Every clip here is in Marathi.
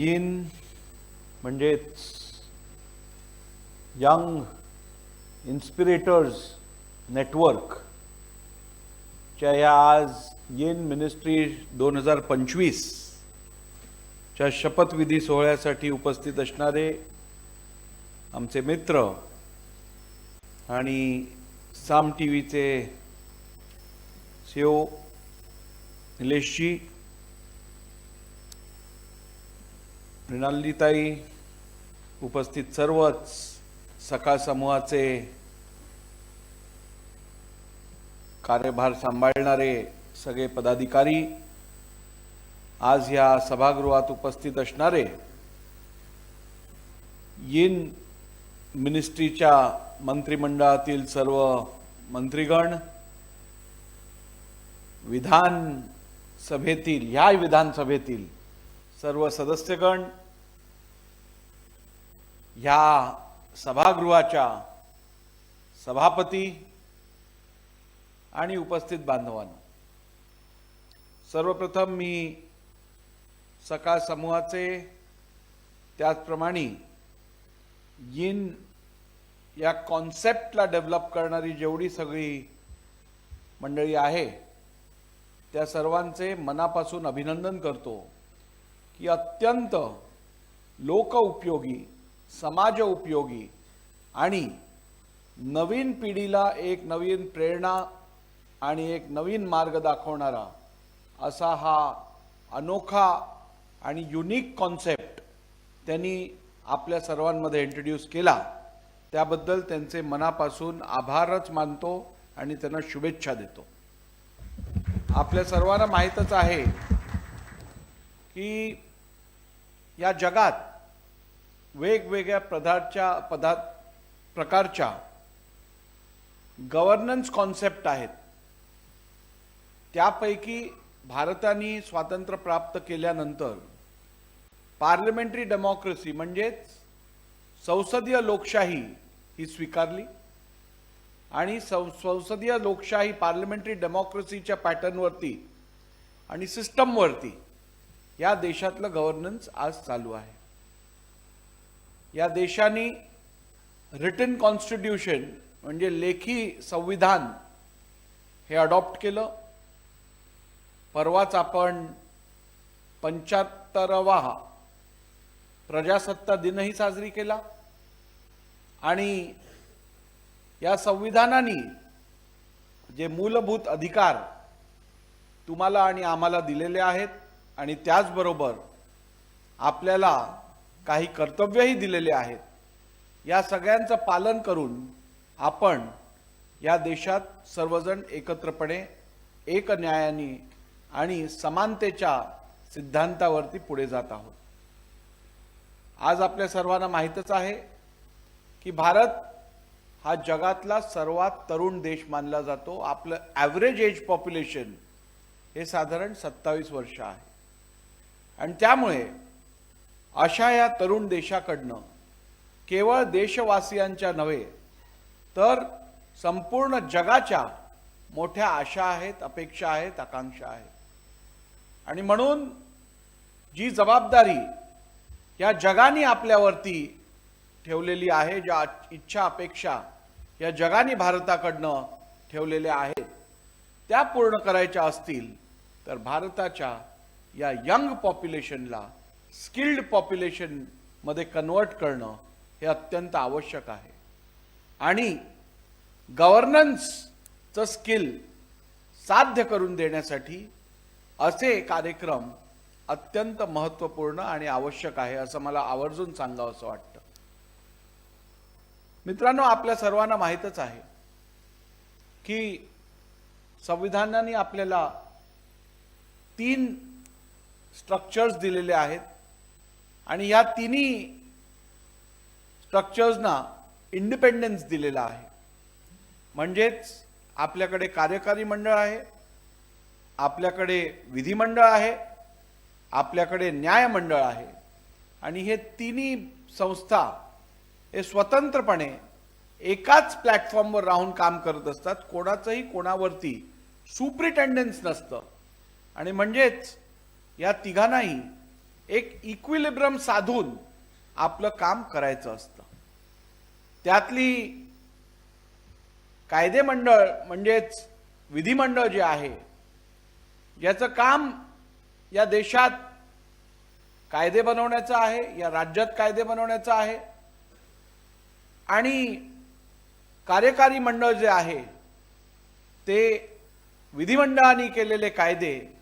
यिन म्हणजेच यंग इन्स्पिरेटर्स नेटवर्क च्या या आज येन मिनिस्ट्री दोन हजार पंचवीस च्या शपथविधी सोहळ्यासाठी उपस्थित असणारे आमचे मित्र आणि साम टी व्हीचे सीओ निलेशजी मृणालिताई उपस्थित सर्वच सकाळ समूहाचे कार्यभार सांभाळणारे सगळे पदाधिकारी आज ह्या सभागृहात उपस्थित असणारे येन मिनिस्ट्रीच्या मंत्रिमंडळातील सर्व मंत्रीगण विधान सभेतील ह्या विधानसभेतील सर्व सदस्यगण ह्या सभागृहाच्या सभापती आणि उपस्थित बांधवांनो सर्वप्रथम मी सकाळ समूहाचे त्याचप्रमाणे यिन या कॉन्सेप्टला डेव्हलप करणारी जेवढी सगळी मंडळी आहे त्या सर्वांचे मनापासून अभिनंदन करतो. की अत्यंत लोक उपयोगी समाज उपयोगी आणि नवीन पिढीला एक नवीन प्रेरणा आणि एक नवीन मार्ग दाखवणारा असा हा अनोखा आणि युनिक कॉन्सेप्ट त्यांनी आपल्या सर्वांमध्ये इंट्रोड्यूस केला. त्याबद्दल त्यांचे मनापासून आभारच मानतो आणि त्यांना शुभेच्छा देतो. आपल्या सर्वांना माहीतच आहे की या जगात वेगवेगळ्या पदार्थच्या पदा प्रकारच्या गव्हर्नन्स कॉन्सेप्ट आहेत. त्यापैकी भारताने स्वातंत्र्य प्राप्त केल्यानंतर पार्लमेंटरी डेमोक्रेसी म्हणजेच संसदीय लोकशाही ही स्वीकारली आणि सं- संसदीय लोकशाही पार्लमेंटरी डेमोक्रेसीच्या पॅटर्नवरती आणि सिस्टमवरती या देशातलं गव्हर्नन्स आज चालू आहे. या देशाने रिटन कॉन्स्टिट्यूशन म्हणजे लेखी संविधान हे अडॉप्ट केलं. परवाच आपण पंच्याहत्तरावा प्रजासत्ता दिनही साजरी केला. आणि या संविधानाने जे मूलभूत अधिकार तुम्हाला आणि आम्हाला दिलेले आहेत आणि त्याचबरोबर आपल्याला काही कर्तव्यही दिलेले आहेत. या सगळ्यांचं पालन करून आपण या देशात सर्वजण एकत्रपणे एक न्यायाने आणि समानतेच्या सिद्धांतावरती पुढे जात आहोत. आज आपल्या सर्वांना माहीतच आहे की भारत हा जगातला सर्वात तरुण देश मानला जातो. आपलं ॲव्हरेज एज पॉप्युलेशन हे साधारण सत्तावीस वर्ष आहे. आणि त्यामुळे अशा या तरुण देशाकडनं केवळ देशवासियांच्या नव्हे तर संपूर्ण जगाच्या मोठ्या आशा आहेत अपेक्षा आहेत आकांक्षा आहेत. आणि म्हणून जी जबाबदारी या जगाने आपल्यावरती ठेवलेली आहे ज्या इच्छा अपेक्षा या जगाने भारताकडनं ठेवलेल्या आहेत त्या पूर्ण करायच्या असतील तर भारताच्या या यंग पॉप्युलेशनला स्किल्ड पॉप्युलेशनमध्ये कन्वर्ट करणं हे अत्यंत आवश्यक आहे. आणि गव्हर्नन्सचं स्किल साध्य करून देण्यासाठी असे कार्यक्रम अत्यंत महत्त्वपूर्ण आणि आवश्यक आहे असं मला आवर्जून सांगावं असं वाटतं. मित्रांनो आपल्या सर्वांना माहीतच आहे की संविधानाने आपल्याला तीन स्ट्रक्चर्स दिलेले आहेत. आणि या तिन्ही स्ट्रक्चर्सना इंडिपेंडन्स दिलेला आहे. म्हणजेच आपल्याकडे कार्यकारी मंडळ आहे आपल्याकडे विधिमंडळ आहे आपल्याकडे न्यायमंडळ आहे. आणि हे तिन्ही संस्था हे स्वतंत्रपणे एकाच प्लॅटफॉर्मवर राहून काम करत असतात. कोणाचंही कोणावरती सुप्रिटेंडन्स नसतं. आणि म्हणजेच या तिघांनाही एक इक्विलिब्रम साधून आपलं काम करायचं असतं. त्यातली कायदे मंडळ म्हणजेच विधिमंडळ जे आहे याचं काम या देशात कायदे बनवण्याचं आहे या राज्यात कायदे बनवण्याचं आहे. आणि कार्यकारी मंडळ जे आहे ते विधिमंडळाने केलेले कायदे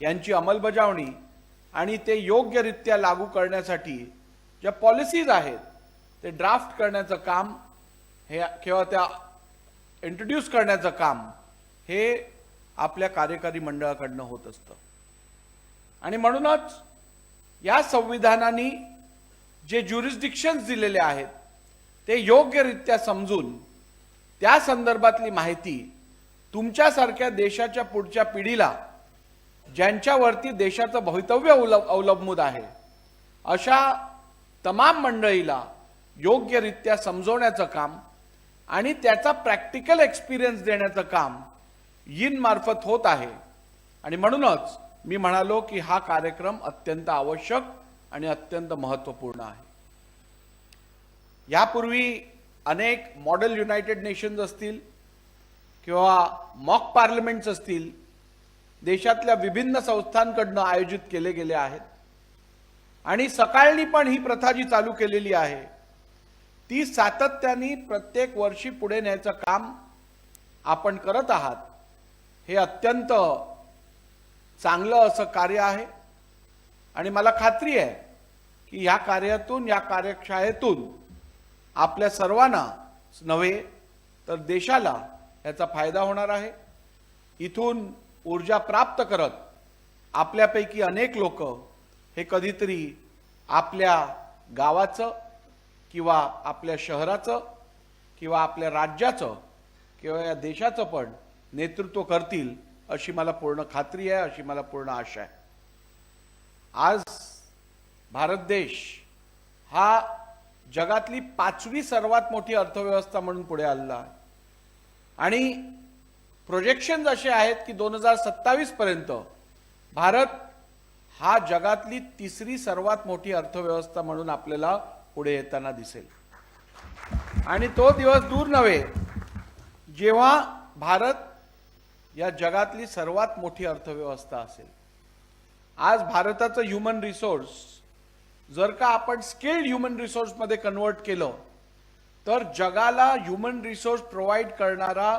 यांची अंमलबजावणी आणि ते योग्यरित्या लागू करण्यासाठी ज्या पॉलिसीज आहेत ते ड्राफ्ट करण्याचं काम हे किंवा त्या इंट्रोड्यूस करण्याचं काम हे आपल्या कार्यकारी मंडळाकडनं होत असतं. आणि म्हणूनच या संविधानाने जे ज्युरिस्डिक्शन्स दिलेले आहेत ते योग्यरित्या समजून त्या संदर्भातली माहिती तुमच्यासारख्या देशाच्या पुढच्या पिढीला ज्यांच्यावरती देशाचं भवितव्य अवलं अवलंबून आहे. अशा तमाम मंडळीला योग्यरित्या समजवण्याचं काम आणि त्याचा प्रॅक्टिकल एक्सपिरियन्स देण्याचं काम यिनमार्फत होत आहे. आणि म्हणूनच मी म्हणालो की हा कार्यक्रम अत्यंत आवश्यक आणि अत्यंत महत्त्वपूर्ण आहे. यापूर्वी अनेक मॉडेल युनायटेड नेशन्स असतील किंवा मॉक पार्लमेंट्स असतील देशातल्या विभिन्न संस्थांकडनं आयोजित केले गेले आहेत. आणि सकाळनी पण ही प्रथा जी चालू केलेली आहे ती सातत्याने प्रत्येक वर्षी पुढे न्यायचं काम आपण करत आहात हे अत्यंत चांगलं असं कार्य आहे. आणि मला खात्री आहे की ह्या कार्यातून या कार्यशाळेतून आपल्या सर्वांना नव्हे तर देशाला याचा फायदा होणार आहे. इथून ऊर्जा प्राप्त करत आपल्यापैकी अनेक लोक हे कधीतरी आपल्या गावाचं किंवा आपल्या शहराचं किंवा आपल्या राज्याचं किंवा या देशाचं पण नेतृत्व करतील अशी मला पूर्ण खात्री आहे अशी मला पूर्ण आशा आहे. आज भारत देश हा जगातली पाचवी सर्वात मोठी अर्थव्यवस्था म्हणून पुढे आलेला आहे. आणि प्रोजेक्शन असे आहेत की दोन हजार सत्तावीस पर्यंत भारत हा जगातली तिसरी सर्वात मोठी अर्थव्यवस्था म्हणून आपल्याला पुढे येताना दिसेल. आणि तो दिवस दूर नव्हे जेव्हा भारत या जगातली सर्वात मोठी अर्थव्यवस्था असेल. आज भारताचं ह्युमन रिसोर्स जर का आपण स्किल्ड ह्युमन रिसोर्समध्ये कन्वर्ट केलं तर जगाला ह्युमन रिसोर्स प्रोव्हाइड करणारा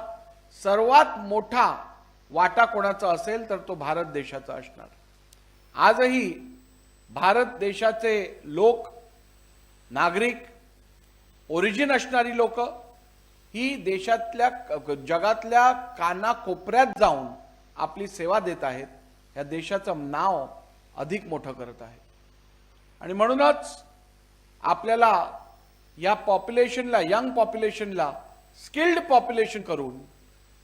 सर्वात मोठा वाटा कोणाचा असेल तर तो भारत देशाचा असणार. आजही भारत देशाचे लोक नागरिक ओरिजिन असणारी लोक ही देशातल्या जगातल्या कानाकोपऱ्यात जाऊन आपली सेवा देत आहेत. या देशाचं नाव अधिक मोठं करत आहे. आणि म्हणूनच आपल्याला या पॉप्युलेशनला यंग पॉप्युलेशनला स्किल्ड पॉप्युलेशन करून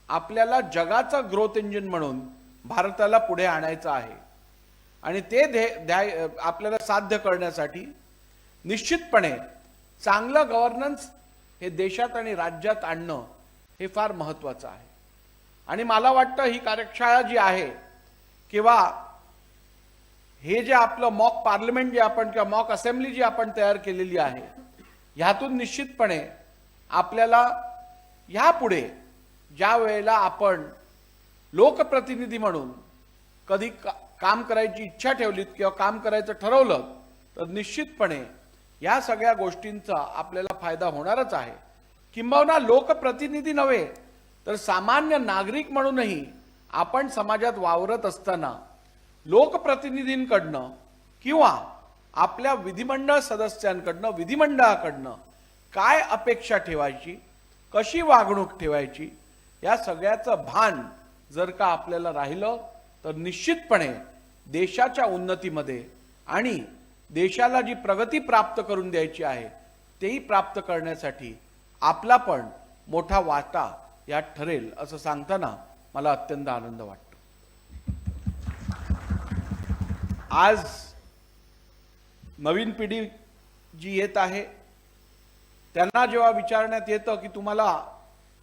आपल्याला जगाचा ग्रोथ इंजिन म्हणून भारताला पुढे आणायचं आहे. आणि ते ध्ये ध्याय आपल्याला साध्य करण्यासाठी निश्चितपणे चांगलं गव्हर्नन्स हे देशात आणि राज्यात आणणं हे फार महत्त्वाचं आहे. आणि मला वाटतं ही कार्यशाळा जी आहे किंवा हे जे आपलं मॉक पार्लमेंट जे आपण किंवा मॉक असेंब्ली जी आपण तयार केलेली आहे ह्यातून निश्चितपणे आपल्याला ह्यापुढे ज्या वेळेला आपण लोकप्रतिनिधी म्हणून कधी का- काम करायची इच्छा ठेवलीत किंवा काम करायचं ठरवलं तर निश्चितपणे या सगळ्या गोष्टींचा आपल्याला फायदा होणारच आहे. किंबहुना लोकप्रतिनिधी नव्हे तर सामान्य नागरिक म्हणूनही आपण समाजात वावरत असताना लोकप्रतिनिधींकडनं किंवा आपल्या विधिमंडळ सदस्यांकडनं विधिमंडळाकडनं काय अपेक्षा ठेवायची कशी वागणूक ठेवायची या सगळ्याचं भान जर का आपल्याला राहिलं तर निश्चितपणे देशाच्या उन्नतीमध्ये आणि देशाला जी प्रगती प्राप्त करून द्यायची आहे तेही प्राप्त करण्यासाठी आपला पण मोठा वाटा यात ठरेल असं सांगताना मला अत्यंत आनंद वाटतो. आज नवीन पिढी जी येत आहे त्यांना जेव्हा विचारण्यात येतं की तुम्हाला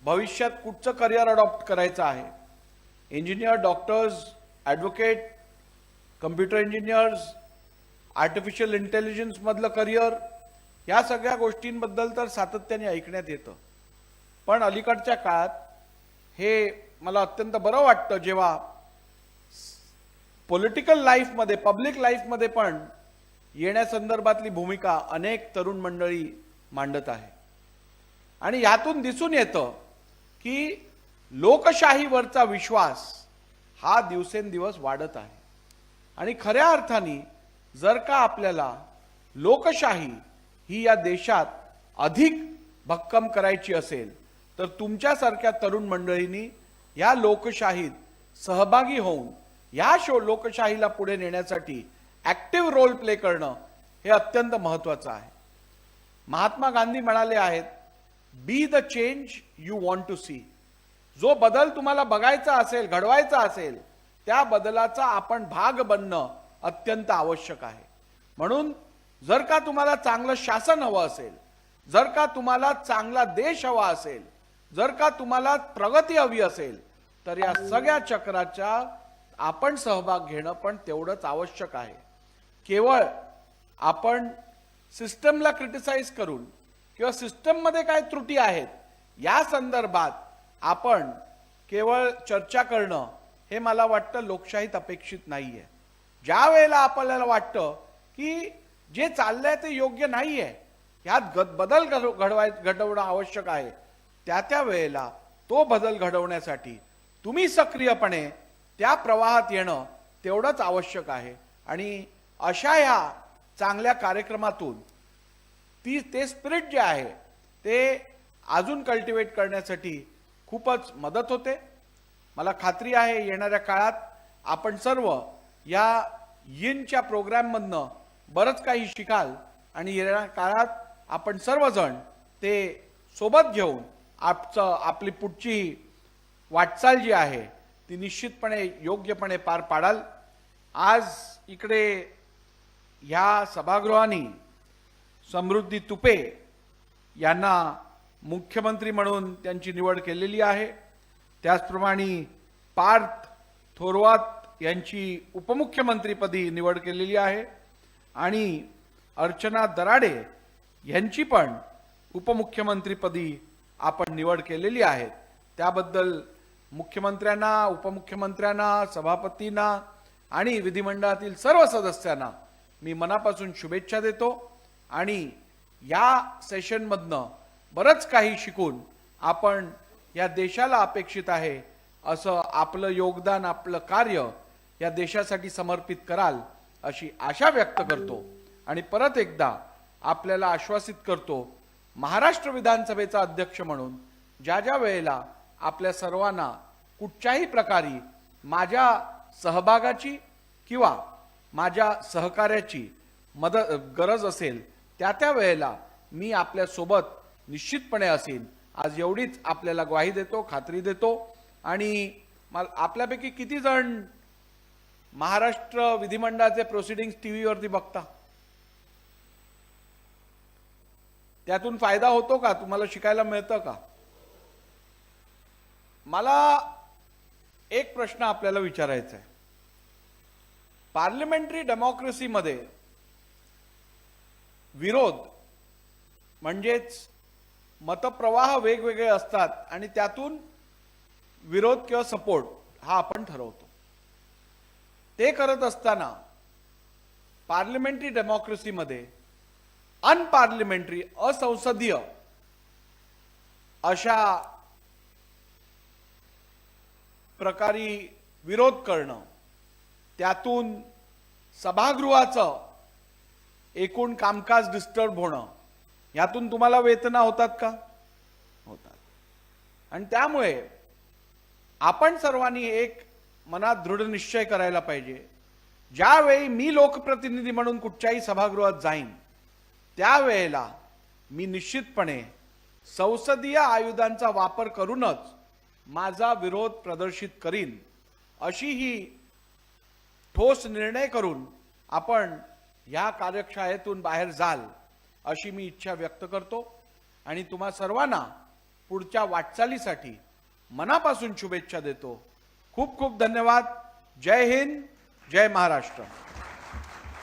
भविष्यात कुठचं करिअर अडॉप्ट करायचं आहे? Engineer doctors advocate computer engineers artificial इंटेलिजन्समधलं career या सगळ्या गोष्टींबद्दल तर सातत्याने ऐकण्यात येतं. पण अलीकडच्या काळात हे मला अत्यंत बरं वाटतं जेव्हा पॉलिटिकल लाईफमध्ये पब्लिक लाईफमध्ये पण येण्यासंदर्भातली भूमिका अनेक तरुण मंडळी मांडत आहे. आणि यातून दिसून येतं की लोकशाहीवरचा विश्वास हा दिवसेंदिवस वाढत आहे. आणि खऱ्या अर्थाने जर का आपल्याला लोकशाही ही या देशात अधिक भक्कम करायची असेल तर तुमच्यासारख्या तरुण मंडळींनी या लोकशाहीत सहभागी होऊन या शो लोकशाहीला पुढे नेण्यासाठी ॲक्टिव्ह रोल प्ले करणं हे अत्यंत महत्त्वाचं आहे. महात्मा गांधी म्हणाले आहेत be the change you want to see जो बदल तुम्हाला बघायचा असेल घडवायचा असेल त्या बदलाचा आपण भाग बनणं अत्यंत आवश्यक आहे. म्हणून जर का तुम्हाला चांगलं शासन हवं असेल जर का तुम्हाला चांगला देश हवा असेल जर का तुम्हाला प्रगती हवी असेल तर या सगळ्या चक्राच्या आपण सहभाग घेणं पण तेवढंच आवश्यक आहे. केवळ आपण सिस्टमला क्रिटिसाइज करून किंवा सिस्टममध्ये काय त्रुटी आहेत या संदर्भात आपण केवळ चर्चा करणं हे मला वाटतं लोकशाहीत अपेक्षित नाहीये. ज्या वेळेला आपल्याला वाटतं की जे चाललंय ते योग्य नाही आहे ह्यात ग- बदल घडवाय घडवणं आवश्यक आहे. त्या त्या वेळेला तो बदल घडवण्यासाठी तुम्ही सक्रियपणे त्या प्रवाहात येणं तेवढंच आवश्यक आहे. आणि अशा ह्या चांगल्या कार्यक्रमातून ती ते स्पिरिट जे आहे ते अजून कल्टिवेट करण्यासाठी खूपच मदत होते. मला खात्री आहे येणाऱ्या काळात आपण सर्व या यिनच्या प्रोग्रॅममधनं बरंच काही शिकाल आणि येणाऱ्या काळात आपण सर्वजण ते सोबत घेऊन आपचं आपली पुढची वाटचाल जी आहे ती निश्चितपणे योग्यपणे पार पाडाल. आज इकडे ह्या सभागृहाने समृद्धी तुपे यांना मुख्यमंत्री म्हणून त्यांची निवड केलेली आहे. त्याचप्रमाणे पार्थ थोरवात यांची उपमुख्यमंत्रीपदी निवड केलेली आहे. आणि अर्चना दराडे यांची पण उपमुख्यमंत्रीपदी आपण निवड केलेली आहे. त्याबद्दल मुख्यमंत्र्यांना उपमुख्यमंत्र्यांना सभापतींना आणि विधिमंडळातील सर्व सदस्यांना मी मनापासून शुभेच्छा देतो. आणि या सेशनमधनं बरंच काही शिकून आपण या देशाला अपेक्षित आहे असं आपलं योगदान आपलं कार्य या देशासाठी समर्पित कराल अशी आशा व्यक्त करतो. आणि परत एकदा आपल्याला आश्वासित करतो महाराष्ट्र विधानसभेचा अध्यक्ष म्हणून ज्या ज्या वेळेला आपल्या सर्वांना कुठच्याही प्रकारे माझ्या सहभागाची किंवा माझ्या सहकार्याची मदत गरज असेल त्या त्या वेळेला मी आपल्यासोबत निश्चितपणे असेल आज एवढीच आपल्याला ग्वाही देतो खात्री देतो. आणि मला आपल्यापैकी किती जण महाराष्ट्र विधिमंडळाचे प्रोसिडिंग टीव्हीवरती बघता? त्यातून फायदा होतो का? तुम्हाला शिकायला मिळतं का? मला एक प्रश्न आपल्याला विचारायचा आहे. पार्लमेंटरी डेमोक्रेसीमध्ये विरोध म्हणजेच मतप्रवाह वेगवेगळे असतात आणि त्यातून विरोध किंवा सपोर्ट हा आपण ठरवतो. ते करत असताना पार्लमेंटरी डेमोक्रेसीमध्ये अनपार्लिमेंटरी असंसदीय अशा प्रकारे विरोध करणं त्यातून सभागृहाचं एकूण कामकाज डिस्टर्ब होणं. यातून तुम्हाला वेदना होतात का? होतात. आणि त्यामुळे आपण सर्वांनी एक मनात दृढ निश्चय करायला पाहिजे. ज्यावेळी मी लोकप्रतिनिधी म्हणून कुठच्याही सभागृहात जाईन त्यावेळेला मी निश्चितपणे संसदीय आयुधांचा वापर करूनच माझा विरोध प्रदर्शित करीन अशी ही ठोस निर्णय करून आपण ह्या कार्यशाळेतून बाहेर जाल अशी मी इच्छा व्यक्त करतो. आणि तुम्हा सर्वांना पुढच्या वाटचालीसाठी मनापासून शुभेच्छा देतो. खूप खूप धन्यवाद. जय हिंद जय महाराष्ट्र.